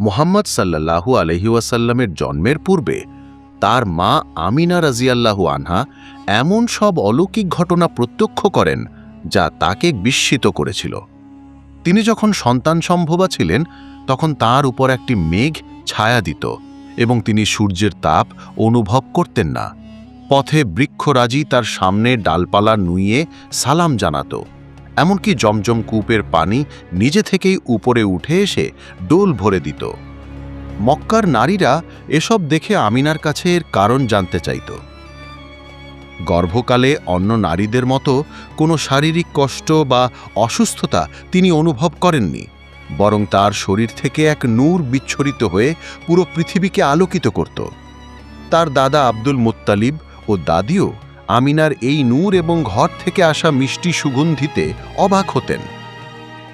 মোহাম্মদ সাল্লাল্লাহু আলহি ওয়াসাল্লামের জন্মের পূর্বে, তার মা আমিনা রাজিয়াল্লাহু আনহা এমন সব অলৌকিক ঘটনা প্রত্যক্ষ করেন যা তাকে বিস্মিত করেছিল। তিনি যখন সন্তান সম্ভবা ছিলেন, তখন তার উপর একটি মেঘ ছায়া দিত এবং তিনি সূর্যের তাপ অনুভব করতেন না। পথে বৃক্ষরাজি তার সামনে ডালপালা নুইয়ে সালাম জানাত। এমনকি জমজম কূপের পানি নিজে থেকেই উপরে উঠে এসে ডোল ভরে দিত। মক্কার নারীরা এসব দেখে আমিনার কাছে এর কারণ জানতে চাইত। গর্ভকালে অন্য নারীদের মতো কোনো শারীরিক কষ্ট বা অসুস্থতা তিনি অনুভব করেননি, বরং তার শরীর থেকে এক নূর বিচ্ছরিত হয়ে পুরো পৃথিবীকে আলোকিত করত। তার দাদা আব্দুল মুত্তালিব ও দাদিও আমিনার এই নূর এবং ঘর থেকে আসা মিষ্টি সুগন্ধিতে অবাক হতেন।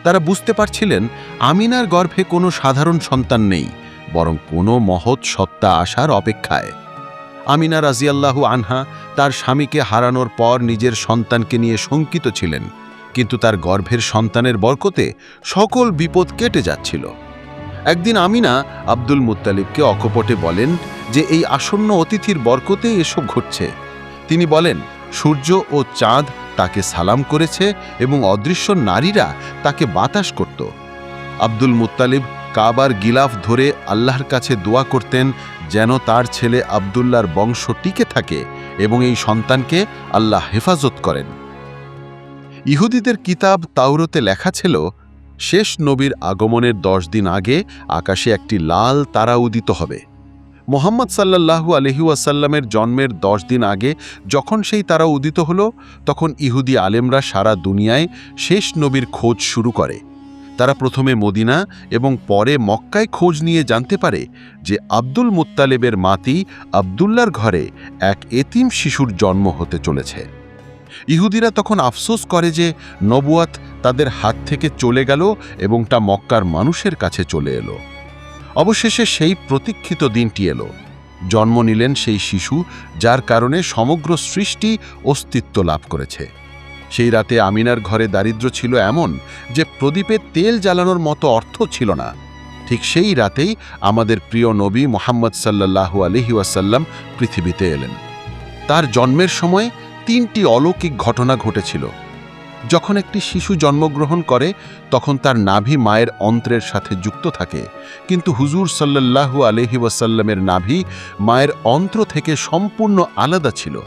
তারা বুঝতে পারছিলেন আমিনার গর্ভে কোনো সাধারণ সন্তান নেই, বরং কোনো মহৎ সত্তা আসার অপেক্ষায়। আমিনা রাজিয়াল্লাহু আনহা তার স্বামীকে হারানোর পর নিজের সন্তানকে নিয়ে শঙ্কিত ছিলেন, কিন্তু তার গর্ভের সন্তানের বরকতে সকল বিপদ কেটে যাচ্ছিল। একদিন আমিনা আব্দুল মুত্তালিবকে অকপটে বলেন যে, এই আসন্ন অতিথির বরকতে এসব ঘটছে। তিনি বলেন, সূর্য ও চাঁদ তাকে সালাম করেছে এবং অদৃশ্য নারীরা তাকে বাতাস করত। আব্দুল মুত্তালিব কাবার গিলাফ ধরে আল্লাহর কাছে দোয়া করতেন যেন তার ছেলে আবদুল্লার বংশ টিকে থাকে এবং এই সন্তানকে আল্লাহ হেফাজত করেন। ইহুদিদের কিতাব তাওরতে লেখা ছিল, শেষ নবীর আগমনের দশ দিন আগে আকাশে একটি লাল তারা উদিত হবে। মোহাম্মদ সাল্লাল্লাহু আলহিউসাল্লামের জন্মের দশ দিন আগে যখন সেই তারা উদিত হল, তখন ইহুদি আলেমরা সারা দুনিয়ায় শেষ নবীর খোঁজ শুরু করে। তারা প্রথমে মদিনা এবং পরে মক্কায় খোঁজ নিয়ে জানতে পারে যে আব্দুল মুত্তালেবের মাতি আবদুল্লার ঘরে এক এতিম শিশুর জন্ম হতে চলেছে। ইহুদিরা তখন আফসোস করে যে নবুয়াত তাদের হাত থেকে চলে গেল এবং তা মক্কার মানুষের কাছে চলে এলো। অবশেষে সেই প্রতীক্ষিত দিনটি এলো। জন্ম নিলেন সেই শিশু, যার কারণে সমগ্র সৃষ্টি অস্তিত্ব লাভ করেছে। সেই রাতে আমিনার ঘরে দারিদ্র্য ছিল এমন যে প্রদীপে তেল জ্বালানোর মতো অর্থ ছিল না। ঠিক সেই রাতেই আমাদের প্রিয় নবী মোহাম্মদ সাল্লাহু আলহি ওয়াসাল্লাম পৃথিবীতে এলেন। তার জন্মের সময় তিনটি অলৌকিক ঘটনা ঘটেছিল। যখন একটি শিশু জন্মগ্রহণ করে, তখন তার নাভি মায়ের অন্ত্রের সাথে যুক্ত থাকে। কিন্তু হুজুর সাল্লাল্লাহু আলহি ওয়াসাল্লামের নাভি মায়ের অন্ত্র থেকে সম্পূর্ণ আলাদা ছিল।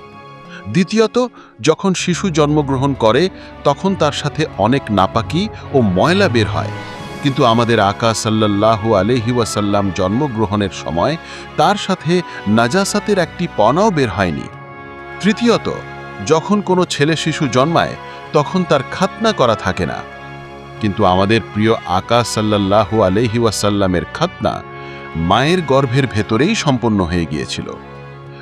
দ্বিতীয়ত, যখন শিশু জন্মগ্রহণ করে, তখন তার সাথে অনেক নাপাকি ও ময়লা বের হয়। কিন্তু আমাদের আকা সাল্লাল্লাহু আলহি ওয়াসাল্লাম জন্মগ্রহণের সময় তার সাথে নাজাসাতের একটি পনাও বের হয়নি। তৃতীয়ত, যখন কোনো ছেলে শিশু জন্মায় তখন তার খাতনা করা থাকে না। কিন্তু আমাদের প্রিয় আকা সাল্লাহ আলহি ওয়াসাল্লামের খাতনা মায়ের গর্ভের ভেতরেই সম্পন্ন হয়ে গিয়েছিল।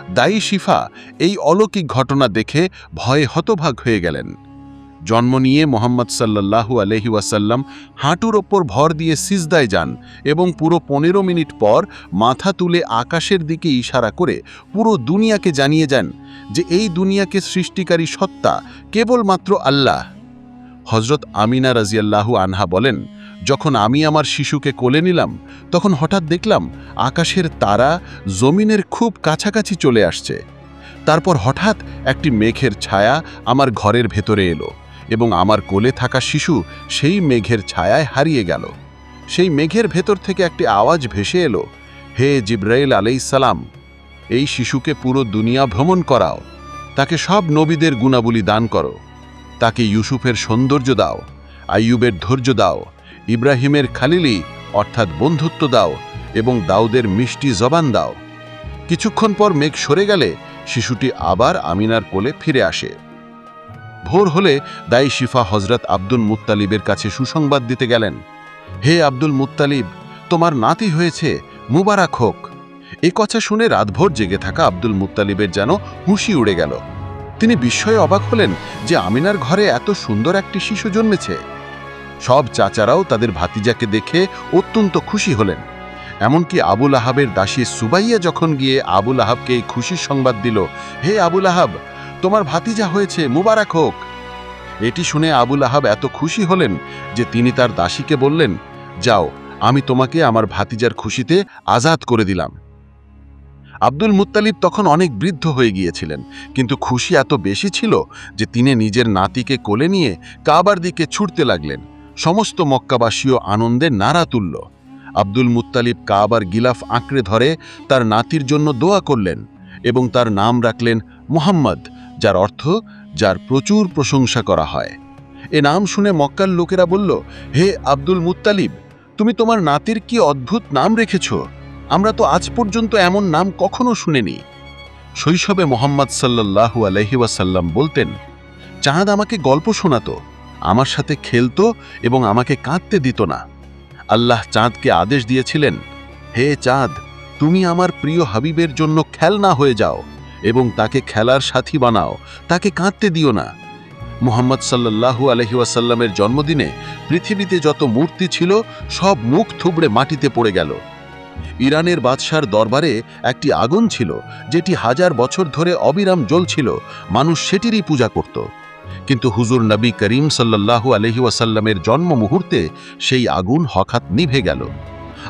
দায়ী শিফা এই অলৌকিক ঘটনা দেখে ভয়ে হতভাগ হয়ে গেলেন। জন্ম নিয়ে মোহাম্মদ সাল্লাল্লাহু আলহি ওয়াসাল্লাম হাঁটুর ওপর ভর দিয়ে সিজদায় যান এবং পুরো পনেরো মিনিট পর মাথা তুলে আকাশের দিকে ইশারা করে পুরো দুনিয়াকে জানিয়ে যান যে এই দুনিয়াকে সৃষ্টিকারী সত্তা কেবলমাত্র আল্লাহ। হজরত আমিনা রাজিয়াল্লাহু আনহা বলেন, যখন আমি আমার শিশুকে কোলে নিলাম, তখন হঠাৎ দেখলাম আকাশের তারা জমিনের খুব কাছাকাছি চলে আসছে। তারপর হঠাৎ একটি মেঘের ছায়া আমার ঘরের ভেতরে এলো। এবং আমার কোলে থাকা শিশু সেই মেঘের ছায়ায় হারিয়ে গেল। সেই মেঘের ভেতর থেকে একটি আওয়াজ ভেসে এলো, হে জিব্রাইল আলাইসালাম এই শিশুকে পুরো দুনিয়া ভ্রমণ করাও। তাকে সব নবীদের গুণাবলী দান করো। তাকে ইউসুফের সৌন্দর্য দাও, আইয়ুবের ধৈর্য দাও, ইব্রাহিমের খালিলি অর্থাৎ বন্ধুত্ব দাও এবং দাউদের মিষ্টি জবান দাও। কিছুক্ষণ পর মেঘ সরে গেলে শিশুটি আবার আমিনার কোলে ফিরে আসে। ভোর হলে দায়ী শিফা হজরত আব্দুল মুত্তালিবের কাছে সুসংবাদ দিতে গেলেন। হে আব্দুল মুত্তালিব, তোমার নাতি হয়েছে, মুবারক হোক। এ কথা শুনে রাতভর জেগে থাকা আব্দুল মুত্তালিবের যেন হুঁশি উড়ে গেল। তিনি বিস্ময়ে অবাক হলেন যে আমিনার ঘরে এত সুন্দর একটি শিশু জন্মেছে। সব চাচারাও তাদের ভাতিজাকে দেখে অত্যন্ত খুশি হলেন। এমনকি আবুল আহাবের দাসী সুবাইয়া যখন গিয়ে আবুল আহাবকে এই খুশির সংবাদ দিল, হে আবুল আহাব তোমার ভাতিজা হয়েছে, মুবারক হোক। এটি শুনে আবুল আহাব এত খুশি হলেন যে তিনি তার দাসীকে বললেন, যাও, আমি তোমাকে আমার ভাতিজার খুশিতে আজাদ করে দিলাম। আব্দুল মুত্তালিব তখন অনেক বৃদ্ধ হয়ে গিয়েছিলেন, কিন্তু খুশি এত বেশি ছিল যে তিনি নিজের নাতিকে কোলে নিয়ে কাবার দিকে ছুটতে লাগলেন। সমস্ত মক্কাবাসীও আনন্দে নাড়া তুলল। আব্দুল মুত্তালিব কাবার গিলাফ আঁকড়ে ধরে তার নাতির জন্য দোয়া করলেন এবং তার নাম রাখলেন মুহাম্মদ। যার অর্থ যার প্রচুর প্রশংসা করা হয়। এ নাম শুনে মক্কার লোকেরা বলল, হে আব্দুল মুত্তালিব, তুমি তোমার নাতির কি অদ্ভুত নাম রেখেছ? আমরা তো আজ পর্যন্ত এমন নাম কখনো শুনিনি। শৈশবে মোহাম্মদ সাল্লাল্লাহু আলহি ওয়াসাল্লাম বলতেন, চাঁদ আমাকে গল্প শোনাতো, আমার সাথে খেলত এবং আমাকে কাঁদতে দিত না। আল্লাহ চাঁদকে আদেশ দিয়েছিলেন, হে চাঁদ, তুমি আমার প্রিয় হাবিবের জন্য খেলনা হয়ে যাও। এবং তাকে খেলার সাথী বানাও, তাকে কাঁদতে দিও না। মুহাম্মদ সাল্লাল্লাহু আলহি ওয়াসাল্লামের জন্মদিনে পৃথিবীতে যত মূর্তি ছিল, সব মুখ থুবড়ে মাটিতে পড়ে গেল। ইরানের বাদশার দরবারে একটি আগুন ছিল, যেটি হাজার বছর ধরে অবিরাম জ্বলছিল, মানুষ সেটিরই পূজা করত। কিন্তু হুজুর নবী করিম সাল্লাল্লাহু আলহি ওয়াসাল্লামের জন্ম মুহূর্তে সেই আগুন হঠাৎ নিভে গেল।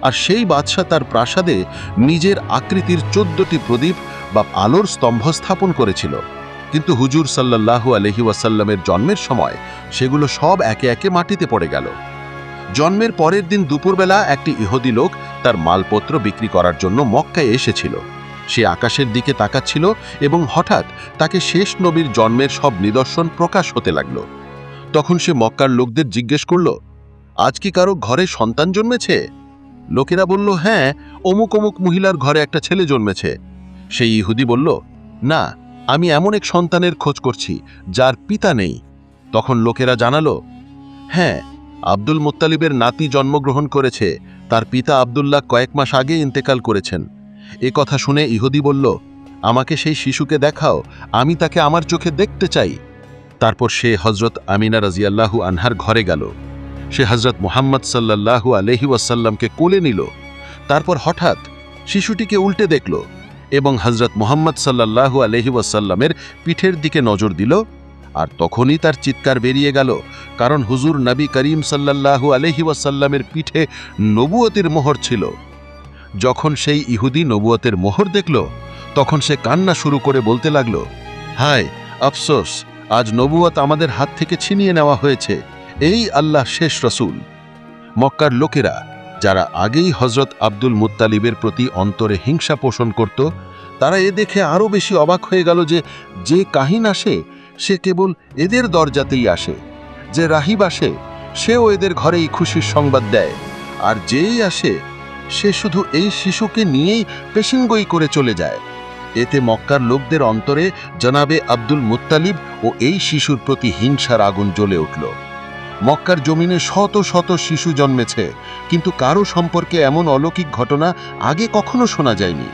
আর সেই বাদশাহ তার প্রাসাদে নিজের আকৃতির চোদ্দটি প্রদীপ বা আলোর স্তম্ভ স্থাপন করেছিল। কিন্তু হুজুর সাল্লাল্লাহু আলহি ওয়াসাল্লামের জন্মের সময় সেগুলো সব একে একে মাটিতে পড়ে গেল। জন্মের পরের দিন দুপুরবেলা একটি ইহুদি লোক তার মালপত্র বিক্রি করার জন্য মক্কায় এসেছিল। সে আকাশের দিকে তাকাচ্ছিল এবং হঠাৎ তাকে শেষ নবীর জন্মের সব নিদর্শন প্রকাশ হতে লাগল। তখন সে মক্কার লোকদের জিজ্ঞেস করল, আজ কি কারও ঘরে সন্তান জন্মেছে? লোকেরা বলল হ্যাঁ অমুক অমুক মহিলার ঘরে একটা ছেলে জন্মেছে। সেই ইহুদি বলল, না, আমি এমন এক সন্তানের খোঁজ করছি, যার পিতা নেই। তখন লোকেরা জানালো হ্যাঁ আব্দুল মোত্তালিবের নাতি জন্মগ্রহণ করেছে, তার পিতা আবদুল্লাহ কয়েক মাস আগে ইন্তেকাল করেছেন। এ কথা শুনে ইহুদি বলল, আমাকে সেই শিশুকে দেখাও, আমি তাকে আমার চোখে দেখতে চাই। তারপর সে হজরত আমিনা রাজিয়াল্লাহু আনহার ঘরে গেল। সে হজরত মুহাম্মদ সাল্লাল্লাহু আলহি ওয়াসাল্লামকে কোলে নিল। তারপর হঠাৎ শিশুটিকে উল্টে দেখল এবং হজরত মুহাম্মদ সাল্লাল্লাহু আলহি ওয়াসাল্লামের পিঠের দিকে নজর দিল আর তখনই তার চিৎকার বেরিয়ে গেল, কারণ হুজুর নবী করিম সাল্লাল্লাহু আলহি ওয়াসাল্লামের পিঠে নবুয়তের মোহর ছিল। যখন সেই ইহুদি নবুয়তের মোহর দেখল, তখন সে কান্না শুরু করে বলতে লাগল, হায়, আফসোস, আজ নবুয়ত আমাদের হাত থেকে ছিনিয়ে নেওয়া হয়েছে। এই আল্লাহ শেষ রসুল। মক্কার লোকেরা, যারা আগেই হজরত আব্দুল মুত্তালিবের প্রতি অন্তরে হিংসা পোষণ করত, তারা এ দেখে আরও বেশি অবাক হয়ে গেল যে যে কাহিন আসে, সে কেবল এদের দরজাতেই আসে। যে রাহিব আসে, সেও এদের ঘরেই খুশির সংবাদ দেয়। আর যেই আসে, সে শুধু এই শিশুকে নিয়েই পেশিঙ্গই করে চলে যায়। এতে মক্কার লোকদের অন্তরে জনাবে আব্দুল মুত্তালিব ও এই শিশুর প্রতি হিংসার আগুন জ্বলে উঠল। মক্কার জমিনে শত শত শিশু জন্মেছে, কিন্তু কারও সম্পর্কে এমন অলৌকিক ঘটনা আগে কখনো শোনা যায়নি।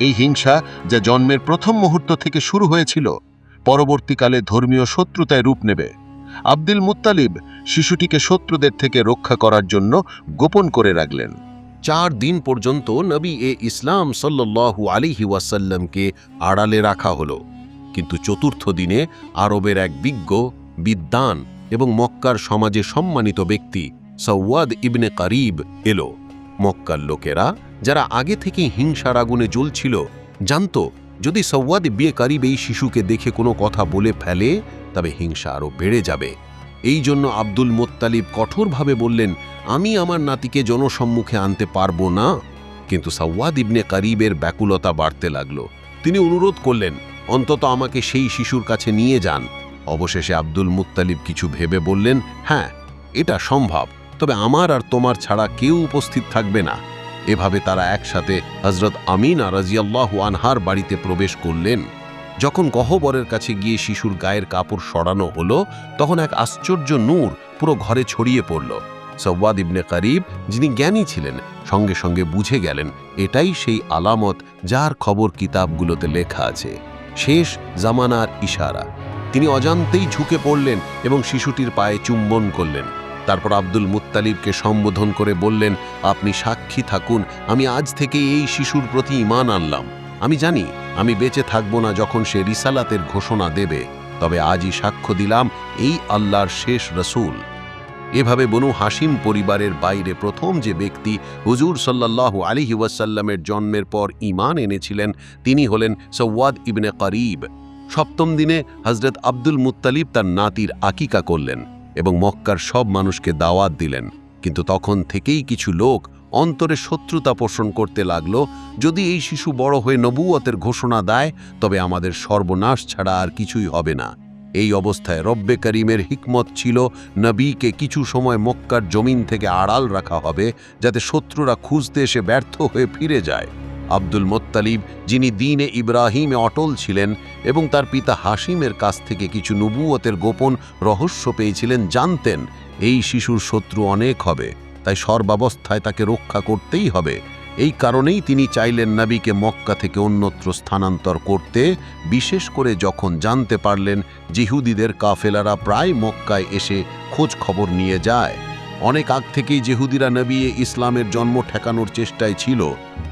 এই হিংসা যা জন্মের প্রথম মুহূর্ত থেকে শুরু হয়েছিল, পরবর্তীকালে ধর্মীয় শত্রুতায় রূপ নেবে। আব্দুল মুত্তালিব শিশুটিকে শত্রুদের থেকে রক্ষা করার জন্য গোপন করে রাখলেন। চার দিন পর্যন্ত নবী এ ইসলাম সাল্লু আলিহি ওয়াসাল্লামকে আড়ালে রাখা হলো, কিন্তু চতুর্থ দিনে আরবের এক বিজ্ঞ, বিদ্বান এবং মক্কার সমাজে সম্মানিত ব্যক্তি সৌয়াদ ইবনে কারিব এলো। মক্কার লোকেরা, যারা আগে থেকেই হিংসার আগুনে জ্বলছিল, জানত, যদি সৌয়াদ বিয়ে কারিব এই শিশুকে দেখে কোনো কথা বলে ফেলে, তবে হিংসা আরও বেড়ে যাবে। এই জন্য আব্দুল মোত্তালিব কঠোরভাবে বললেন, আমি আমার নাতিকে জনসম্মুখে আনতে পারব না। কিন্তু সাওয়াদ ইবনে কারিবের ব্যাকুলতা বাড়তে লাগল। তিনি অনুরোধ করলেন, অন্তত আমাকে সেই শিশুর কাছে নিয়ে যান। অবশেষে আব্দুল মুত্তালিব কিছু ভেবে বললেন হ্যাঁ এটা সম্ভব, তবে আমার আর তোমার ছাড়া কেউ উপস্থিত থাকবে না। এভাবে তারা একসাথে হজরত আমিনা রাজিয়াল্লাহু আনহার বাড়িতে প্রবেশ করলেন। যখন গহবরের কাছে গিয়ে শিশুর গায়ের কাপড় সরানো হলো, তখন এক আশ্চর্য নূর পুরো ঘরে ছড়িয়ে পড়ল। সৌয়াদ ইবনে কারিব, যিনি জ্ঞানী ছিলেন, সঙ্গে সঙ্গে বুঝে গেলেন, এটাই সেই আলামত যার খবর কিতাবগুলোতে লেখা আছে। শেষ জামানার ইশারা। তিনি অজান্তেই ঝুঁকে পড়লেন এবং শিশুটির পায়ে চুম্বন করলেন। তারপর আব্দুল মুত্তালিবকে সম্বোধন করে বললেন, আপনি সাক্ষী থাকুন, আমি আজ থেকে এই শিশুর প্রতি ইমান আনলাম। আমি জানি, আমি বেঁচে থাকব না যখন সে রিসালাতের ঘোষণা দেবে। তবে আজই সাক্ষ্য দিলাম, এই আল্লাহর শেষ রসুল। এভাবে বনু হাসিম পরিবারের বাইরে প্রথম যে ব্যক্তি হুজুর সাল্লাল্লাহু আলিহি ওয়াসাল্লামের জন্মের পর ঈমান এনেছিলেন, তিনি হলেন সওয়াদ ইবনে করিব। সপ্তম দিনে হজরত আব্দুল মুত্তালিব তার নাতির আকিকা করলেন এবং মক্কার সব মানুষকে দাওয়াত দিলেন। কিন্তু তখন থেকেই কিছু লোক অন্তরে শত্রুতা পোষণ করতে লাগল, যদি এই শিশু বড় হয়ে নবুয়তের ঘোষণা দেয়, তবে আমাদের সর্বনাশ ছাড়া আর কিছুই হবে না। এই অবস্থায় রব্বে করিমের হিকমত ছিল, নবীকে কিছু সময় মক্কার জমিন থেকে আড়াল রাখা হবে, যাতে শত্রুরা খুঁজতে এসে ব্যর্থ হয়ে ফিরে যায়। আব্দুল মোত্তালিব, যিনি দিনে ইব্রাহিমে অটল ছিলেন এবং তার পিতা হাসিমের কাছ থেকে কিছু নবুয়তের গোপন রহস্য পেয়েছিলেন, জানতেন এই শিশুর শত্রু অনেক হবে, তাই সর্বাবস্থায় তাকে রক্ষা করতেই হবে। এই কারণেই তিনি চাইলেন নবীকে মক্কা থেকে অন্যত্র স্থানান্তর করতে, বিশেষ করে যখন জানতে পারলেন জিহুদিদের কাফেলারা প্রায় মক্কায় এসে খোঁজ খবর নিয়ে যায়। অনেক আগ থেকেই জেহুদিরা নবী ইসলামের জন্ম ঠেকানোর চেষ্টায় ছিল।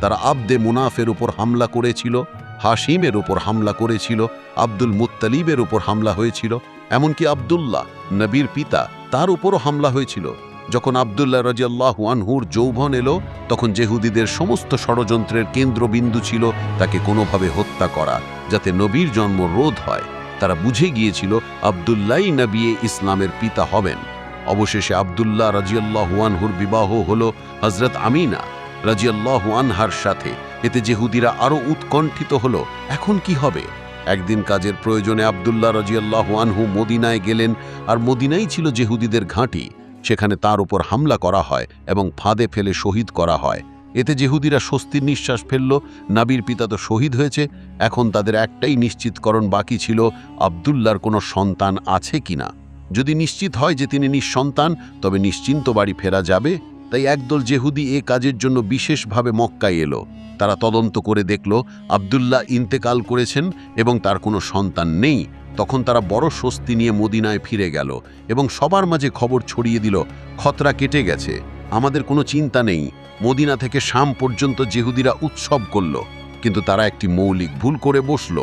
তারা আবদে মুনাফের উপর হামলা করেছিল হাসিমের উপর হামলা করেছিল, আব্দুল মুত্তালিবের উপর হামলা হয়েছিল, এমনকি আবদুল্লাহ, নবীর পিতা, তার উপরও হামলা হয়েছিল। যখন আবদুল্লাহ রাজিয়াল্লাহ আনহুর যৌবন এলো, তখন জেহুদিদের সমস্ত ষড়যন্ত্রের কেন্দ্রবিন্দু ছিল তাকে কোনোভাবে হত্যা করা, যাতে নবীর জন্ম রোধ হয়। তারা বুঝে গিয়েছিল আবদুল্লাই নবী ইসলামের পিতা হবেন। অবশেষে আবদুল্লাহ রাজিয়াল্লাহ আনহুর বিবাহ হল হজরত আমিনা। রাজিয়াল্লাহ আনহার সাথে। এতে জেহুদিরা আরও উৎকণ্ঠিত হল, এখন কি হবে? একদিন কাজের প্রয়োজনে আবদুল্লাহ রাজিয়াল্লাহ আনহু মদিনায় গেলেন, আর মদিনাই ছিল জেহুদিদের ঘাঁটি। সেখানে তার উপর হামলা করা হয় এবং ফাঁদে ফেলে শহীদ করা হয়। এতে জেহুদিরা স্বস্তির নিঃশ্বাস ফেলল, নাবির পিতা তো শহীদ হয়েছে, এখন তাদের একটাই নিশ্চিতকরণ বাকি ছিল আবদুল্লার কোনো সন্তান আছে কিনা? যদি নিশ্চিত হয় যে তিনি নিঃসন্তান, তবে নিশ্চিন্ত বাড়ি ফেরা যাবে? তাই একদল জেহুদি এ কাজের জন্য বিশেষভাবে মক্কায় এলো। তারা তদন্ত করে দেখল আবদুল্লাহ ইন্তেকাল করেছেন এবং তার কোনো সন্তান নেই। তখন তারা বড় স্বস্তি নিয়ে মদিনায় ফিরে গেল এবং সবার মাঝে খবর ছড়িয়ে দিল, খতরা কেটে গেছে, আমাদের কোনো চিন্তা নেই। মদিনা থেকে শাম পর্যন্ত জেহুদিরা উৎসব করল, কিন্তু তারা একটি মৌলিক ভুল করে বসল।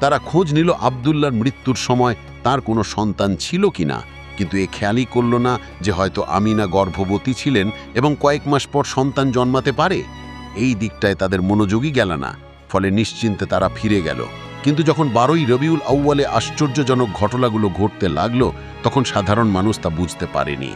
তারা খোঁজ নিল আবদুল্লার মৃত্যুর সময় তার কোনো সন্তান ছিল কিনা। কিন্তু এ খেয়ালই করল না যে হয়তো আমিনা গর্ভবতী ছিলেন এবং কয়েক মাস পর সন্তান জন্মাতে পারে। এই দিকটায় তাদের মনোযোগই গেল না, ফলে নিশ্চিন্তে তারা ফিরে গেল। কিন্তু যখন বারোই রবিউল আউ্বালে আশ্চর্যজনক ঘটনাগুলো ঘটতে লাগল, তখন সাধারণ মানুষ তা বুঝতে পারেনি।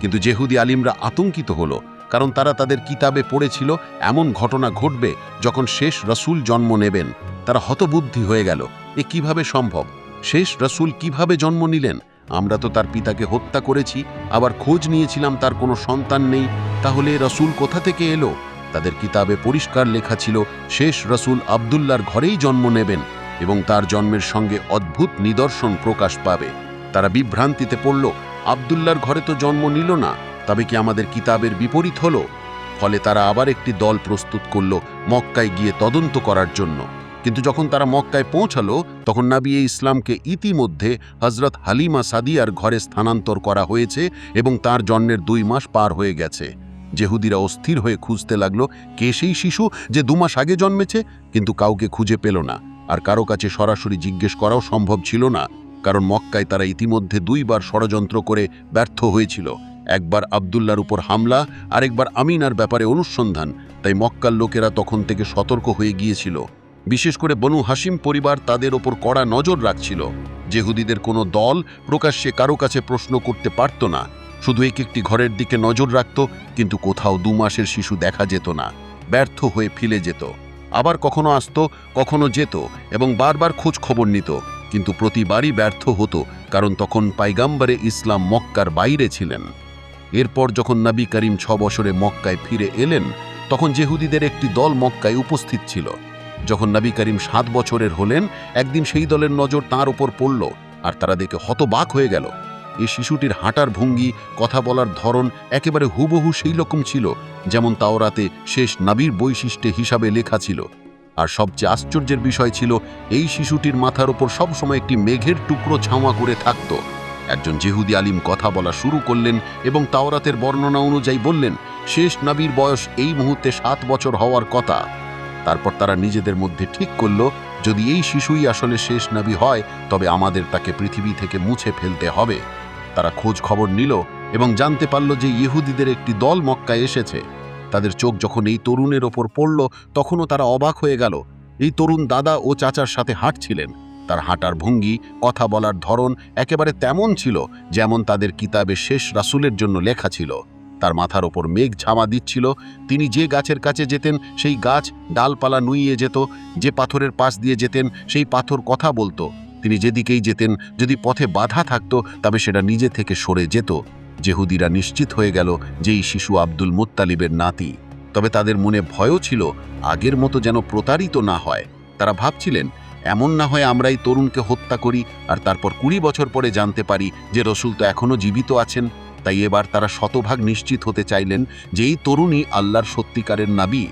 কিন্তু জেহুদি আলিমরা আতঙ্কিত হলো, কারণ তারা তাদের কিতাবে পড়েছিল এমন ঘটনা ঘটবে যখন শেষ রসুল জন্ম নেবেন। তারা হতবুদ্ধি হয়ে গেল, এ কীভাবে সম্ভব? শেষ রসুল কীভাবে জন্ম নিলেন? আমরা তো তার পিতাকে হত্যা করেছি, আবার খোঁজ নিয়েছিলাম তার কোনো সন্তান নেই। তাহলে রসুল কোথা থেকে এলো? তাদের কিতাবে পরিষ্কার লেখা ছিল, শেষ রসুল আবদুল্লার ঘরেই জন্ম নেবেন এবং তার জন্মের সঙ্গে অদ্ভুত নিদর্শন প্রকাশ পাবে। তারা বিভ্রান্তিতে পড়ল, আবদুল্লার ঘরে তো জন্ম নিল না, তবে কি আমাদের কিতাবের বিপরীত হলো? ফলে তারা আবার একটি দল প্রস্তুত করল, মক্কায় গিয়ে তদন্ত করার জন্য। কিন্তু যখন তারা মক্কায় পৌঁছালো, তখন নাবি এ ইসলামকে ইতিমধ্যে হজরত হালিমা সাদিয়ার ঘরে স্থানান্তর করা হয়েছে এবং তার জন্মের দুই মাস পার হয়ে গেছে। জেহুদিরা অস্থির হয়ে খুঁজতে লাগল, কে সেই শিশু যে দুমাস আগে জন্মেছে? কিন্তু কাউকে খুঁজে পেল না। আর কারও কাছে সরাসরি জিজ্ঞেস করাও সম্ভব ছিল না, কারণ মক্কায় তারা ইতিমধ্যে দুইবার ষড়যন্ত্র করে ব্যর্থ হয়েছিল। একবার আবদুল্লার উপর হামলা, আরেকবার আমিনার ব্যাপারে অনুসন্ধান। তাই মক্কার লোকেরা তখন থেকে সতর্ক হয়ে গিয়েছিল। বিশেষ করে বনু হাসিম পরিবার তাদের ওপর কড়া নজর রাখছিল। জেহুদিদের কোনো দল প্রকাশ্যে কারও কাছে প্রশ্ন করতে পারত না। শুধু এক একটি ঘরের দিকে নজর রাখত, কিন্তু কোথাও দু মাসের শিশু দেখা যেত না। ব্যর্থ হয়ে ফিলে যেত। আবার কখনো আসত, কখনো যেত এবং বারবার খোঁজ খবর নিত। কিন্তু প্রতিবারই ব্যর্থ হতো, কারণ তখন পাইগাম্বারে ইসলাম মক্কার বাইরে ছিলেন। এরপর যখন নবী করিম ছ বছরে মক্কায় ফিরে এলেন, তখন জেহুদিদের একটি দল মক্কায় উপস্থিত ছিল। যখন নবী করিম সাত বছরের হলেন, একদিন সেই দলের নজর তার উপর পড়ল আর তারা দেখে হতবাক হয়ে গেল। এই শিশুটির হাঁটার ভঙ্গি, কথা বলার ধরন একেবারে হুবহু সেই রকম ছিল যেমন তাওরাতে শেষ নাবির বৈশিষ্ট্যে হিসাবে লেখা ছিল। আর সবচেয়ে আশ্চর্যের বিষয় ছিল, এই শিশুটির মাথার ওপর সবসময় একটি মেঘের টুকরো ছাওয়া করে থাকত। একজন জেহুদি আলিম কথা বলা শুরু করলেন এবং তাওরাতের বর্ণনা অনুযায়ী বললেন, শেষ নাবির বয়স এই মুহূর্তে সাত বছর হওয়ার কথা। তারপর তারা নিজেদের মধ্যে ঠিক করল, যদি এই শিশুই আসলে শেষ নাবি হয়, তবে আমাদের তাকে পৃথিবী থেকে মুছে ফেলতে হবে। তারা খোঁজ খবর নিল এবং জানতে পারল যে ইহুদিদের একটি দল মক্কায় এসেছে। তাদের চোখ যখন এই তরুণের ওপর পড়ল, তখনও তারা অবাক হয়ে গেল। এই তরুণ দাদা ও চাচার সাথে হাঁটছিলেন। তার হাঁটার ভঙ্গি, কথা বলার ধরন একেবারে তেমন ছিল, যেমন তাদের কিতাবে শেষ রাসুলের জন্য লেখা ছিল। তার মাথার ওপর মেঘ ঝামা দিচ্ছিল। তিনি যে গাছের কাছে যেতেন, সেই গাছ ডালপালা নুইয়ে যেত, যে পাথরের পাশ দিয়ে যেতেন, সেই পাথর কথা বলতো। তিনি যেদিকেই যেতেন, যদি পথে বাধা থাকতো, তবে সেটা নিজে থেকে সরে যেত। জেহুদিরা নিশ্চিত হয়ে গেল যে এই শিশু আব্দুল মুত্তালিবের নাতি। তবে তাদের মনে ভয়ও ছিল, আগের মতো যেন প্রতারিত না হয়। তারা ভাবছিলেন, এমন না হয় আমরা এই তরুণকে হত্যা করি, আর তারপর কুড়ি বছর পরে জানতে পারি যে রসুল তো এখনও জীবিত আছেন। তাই এবার তারা শতভাগ নিশ্চিত হতে চাইলেন যে এই তরুণী আল্লাহর সত্যিকারের নাবি।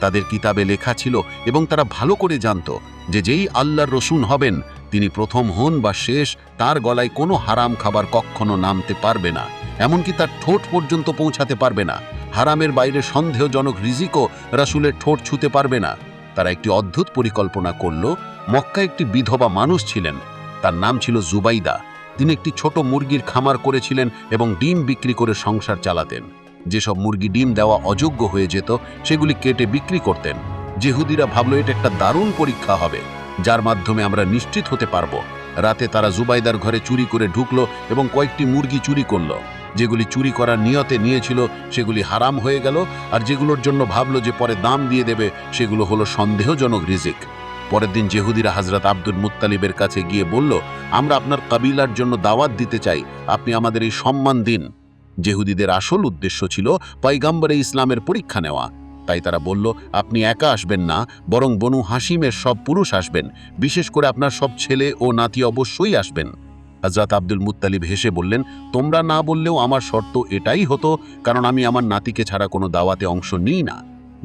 তাদের কিতাবে লেখা ছিল এবং তারা ভালো করে জানত যে যেই আল্লাহর রসুন হবেন, তিনি প্রথম হন বা শেষ, তার গলায় কোনো হারাম খাবার কখনো নামতে পারবে না, এমনকি তার ঠোঁট পর্যন্ত পৌঁছাতে পারবে না। হারামের বাইরে সন্দেহজনক রিজিকও রাসুলের ঠোঁট ছুতে পারবে না। তারা একটি অদ্ভুত পরিকল্পনা করল। মক্কা একটি বিধবা মানুষ ছিলেন, তার নাম ছিল জুবাইদা। তিনি একটি ছোট মুরগির খামার করেছিলেন এবং ডিম বিক্রি করে সংসার চালাতেন। যেসব মুরগি ডিম দেওয়া অযোগ্য হয়ে যেত, সেগুলি কেটে বিক্রি করতেন। জেহুদিরা ভাবল, এটা একটা দারুণ পরীক্ষা হবে। যার মাধ্যমে আমরা নিশ্চিত হতে পারব। রাতে তারা জুবাইদার ঘরে চুরি করে ঢুকলো এবং কয়েকটি মুরগি চুরি করল। যেগুলি চুরি করার নিয়তে নিয়েছিল, সেগুলি হারাম হয়ে গেল, আর যেগুলোর জন্য ভাবলো যে পরে দাম দিয়ে দেবে, সেগুলো হলো সন্দেহজনক রিজিক। পরের দিন জেহুদিরা হাজরত আব্দুল মুত্তালিবের কাছে গিয়ে বলল, আমরা আপনার কাবিলার জন্য দাওয়াত দিতে চাই। আপনি আমাদের এই সম্মান দিন। জেহুদিদের আসল উদ্দেশ্য ছিল পয়গাম্বরে ইসলামের পরীক্ষা নেওয়া। তাই তারা বলল, আপনি একা আসবেন না, বরং বনু হাসিমের সব পুরুষ আসবেন। বিশেষ করে আপনার সব ছেলে ও নাতি অবশ্যই আসবেন। হজরত আব্দুল মুতালিব হেসে বললেন, তোমরা না বললেও আমার শর্ত এটাই হতো, কারণ আমি আমার নাতিকে ছাড়া কোনো দাওয়াতে অংশ নিই না।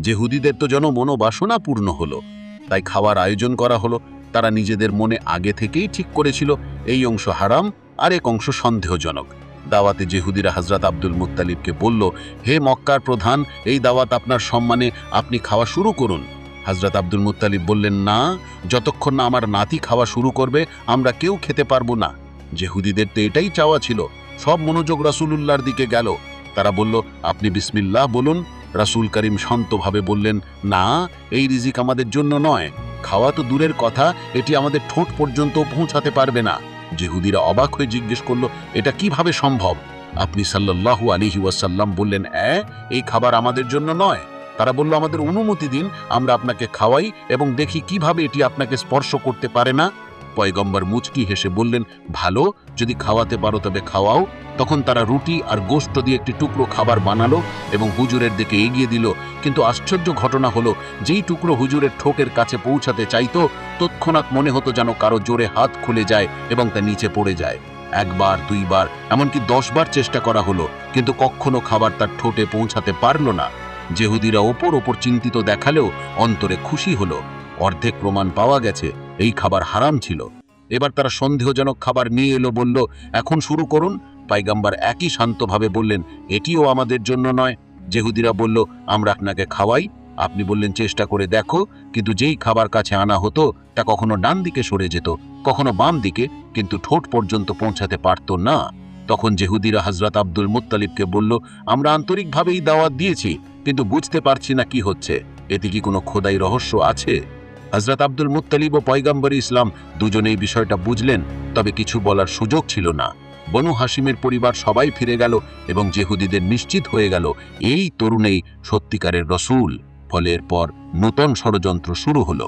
জেহুদিদের তো যেন মনোবাসনা পূর্ণ হলো। তাই খাওয়ার আয়োজন করা হলো। তারা নিজেদের মনে আগে থেকেই ঠিক করেছিল, এই অংশ হারাম আর এক অংশ সন্দেহজনক। দাওয়াতে জেহুদিরা হজরত আব্দুল মুত্তালিবকে বলল, হে মক্কার প্রধান, এই দাওয়াত আপনার সম্মানে আপনি খাওয়া শুরু করুন। হজরত আব্দুল মুতালিব বললেন, না, যতক্ষণ না আমার নাতি খাওয়া শুরু করবে, আমরা কেউ খেতে পারব না। জেহুদিদের তো এটাই চাওয়া ছিল। সব মনোযোগ রাসূলুল্লাহর দিকে গেল। তারা বলল, আপনি বিসমিল্লাহ বলুন। রাসূল করিম শান্তভাবে বললেন, না, এই রিজিক আমাদের জন্য নয়। খাওয়া তো দূরের কথা, এটি আমাদের ঠোঁট পর্যন্ত পৌঁছাতে পারবে না। জেহুদিরা অবাক হয়ে জিজ্ঞেস করল, এটা কীভাবে সম্ভব? আপনি সাল্লাল্লাহু আলিহি ওয়াসাল্লাম বললেন, অ্যা, এই খাবার আমাদের জন্য নয়। তারা বলল, আমাদের অনুমতি দিন, আমরা আপনাকে খাওয়াই এবং দেখি কীভাবে এটি আপনাকে স্পর্শ করতে পারে না। পয়গম্বর মুচকি হেসে বললেন, ভালো, যদি খাওয়াতে পারো তবে খাওয়াও। তখন তারা রুটি আর গোশত দিয়ে একটি টুকরো খাবার বানালো এবং হুজুরের দিকে এগিয়ে দিল। কিন্তু আশ্চর্য ঘটনা হলো, যেই টুকরো হুজুরের ঠোকের কাছে পৌঁছাতে চাইতো, তৎক্ষণাৎ মনে হতো যেন কারও জোরে হাত খুলে যায় এবং তা নিচে পড়ে যায়। একবার, দুইবার, এমনকি দশবার চেষ্টা করা হলো, কিন্তু কখনো খাবার তার ঠোঁটে পৌঁছাতে পারল না। জেহুদিরা ওপর ওপর চিন্তিত দেখালেও অন্তরে খুশি হলো। অর্ধেক প্রমাণ পাওয়া গেছে। এই খাবার হারাম ছিল। এবার তারা সন্দেহজনক খাবার নিয়ে এলো, বলল, এখন শুরু করুন। পাইগাম্বার একই শান্তভাবে বললেন, এটিও আমাদের জন্য নয়। জেহুদিরা বলল, আমরা আপনাকে খাওয়াই। আপনি বললেন, চেষ্টা করে দেখো। কিন্তু যেই খাবার কাছে আনা হতো, তা কখনো ডান দিকে সরে যেত, কখনো বাম দিকে, কিন্তু ঠোঁট পর্যন্ত পৌঁছাতে পারত না। তখন জেহুদিরা হজরত আব্দুল মুত্তালিবকে বলল, আমরা আন্তরিকভাবেই দাওয়াত দিয়েছি, কিন্তু বুঝতে পারছি না কি হচ্ছে। এতে কি কোনো খোদাই রহস্য আছে? হজরত আব্দুল মুত্তালিব ও পয়গাম্বর ইসলাম দুজনেই বিষয়টা বুঝলেন, তবে কিছু বলার সুযোগ ছিল না। বনু হাসিমের পরিবার সবাই ফিরে গেল এবং জেহুদিদের নিশ্চিত হয়ে গেল, এই তরুণেই সত্যিকারের রসুল। ফলের পর নূতন ষড়যন্ত্র শুরু হলো।